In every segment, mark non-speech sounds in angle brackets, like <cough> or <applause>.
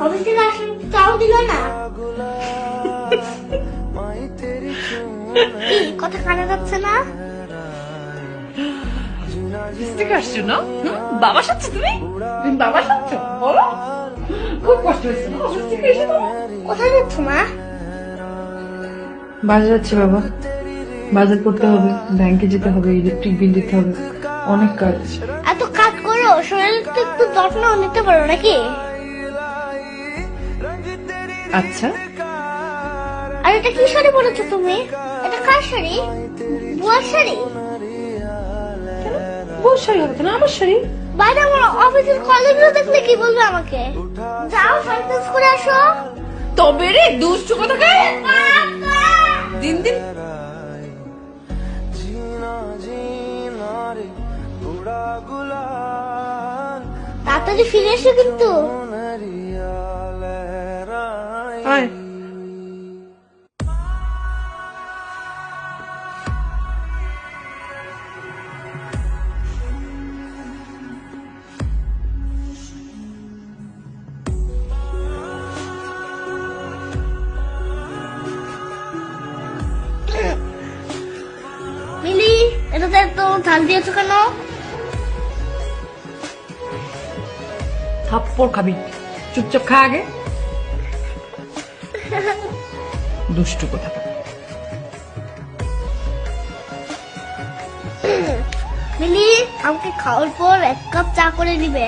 Office থেকে আসলে চাও দিল না? <laughs> কথা কানে যাচ্ছে না। থেকে আসছো না? বাবা সাথে তুমি? তুমি বাবা সাথে? বলো। খুব কষ্ট হয়েছে না? অফিস থেকে এসে তোমার? কোথায় যাচ্ছ মা? বাজার যাচ্ছি বাবা। বাজার করতে হবে ব্যাংকে যেতে হবে ইলেকট্রিক বিল দিতে হবে অনেক কাজ। এত কাজ করো শরীর তো একটু যত্ন নিতে পারো নাকি? আচ্ছা। আর এটা কি শাড়ি পরেছো তুমি? এটা কার শাড়ি? বুয়ার শাড়ি? বউ শাড়ি হবে কেন? আমার শাড়ি? বাইরে আমার অফিসের কলিগরা দেখলে কি বলবে আমাকে? যাও শাড়ি করে আসো। তবে রে দুষ্টু দিন দিন তাড়াতাড়ি ফিরে এসো কিন্তু। আয় মিলি এটাতে এত ঝাল দিয়েছ কেন? থাপ্পড় খাবি। চুপচাপ খা আগে। দুষ্টু কথা মিলি আমাকে খাওয়ার পর এক কাপ চা করে দিবে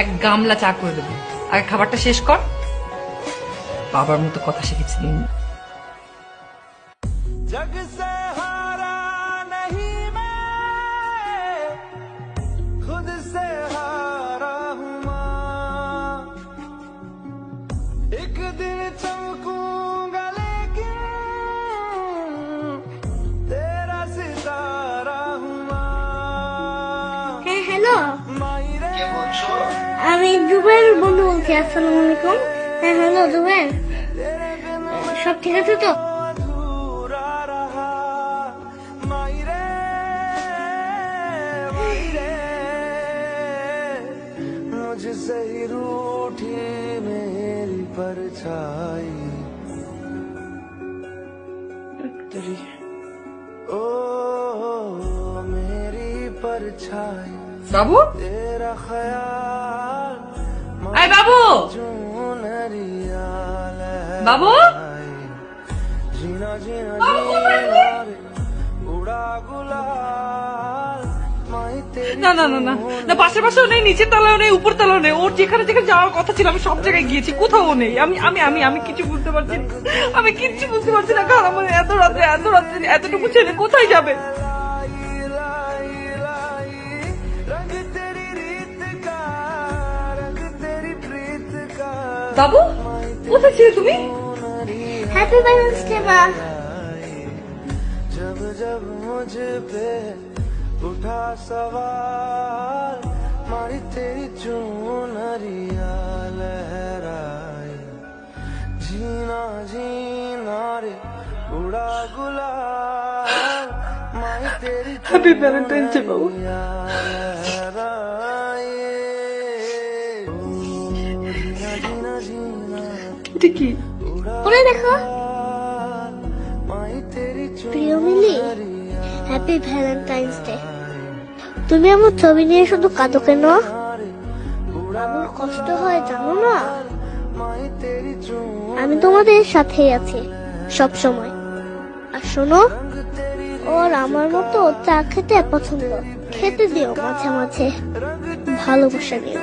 এক গামলা চা করে দেবো। আগে খাবারটা শেষ কর। বাবার মতো কথা শিখেছি দিন जग আমি জুবের বন্ধু বলছি আসসালামু আলাইকুম হ্যাঁ হ্যালো জুবের সব ঠিক আছে তো अधूरा रहा मायरे मायरे मुझसे ही रूठी मेरी परछाई ओ मेरी परछाई বাবু আই বাবু বাবু না না না না না পাশে পাশেও নেই নিচের তলায় নেই উপর তলাও নেই। ওর যেখানে যেখানে যাওয়ার কথা ছিল আমি সব জায়গায় গিয়েছি কোথাও নেই। আমি আমি আমি আমি কিছু বুঝতে পারছি আমি কিচ্ছু বুঝতে পারছি না কারণ এত রাত্রে এত রাত্রে এতটুকু ছেলে কোথায় যাবে? বাবু কোথায় ছিলে তুমি হ্যাপি ভ্যালেন্স ডে মা जब जब मुझ पे उठा सवाल मारी तेरी चूनरिया लहराई जीना जीना रे उड़ा गुलाल माई तेरी হ্যাপি ভ্যালেন্টাইন্স ডে বাবু चूनरिया लहराई ओ, जीना जीना जीना এটা কি? ওরে দেখো। প্রিয় মিলি হ্যাপি ভ্যালেন্টাইন্স ডে তুমি আমার ছবি নিয়ে শুধু কাঁদো কেন? আমার কষ্ট হয়, জানো না? আমি তোমাদের সাথেই আছি সব সময় আর শোনো, ওর আমার মতো চা খেতে পছন্দ। খেতে দিও মাঝে মাঝে। ভালোবাসা নিও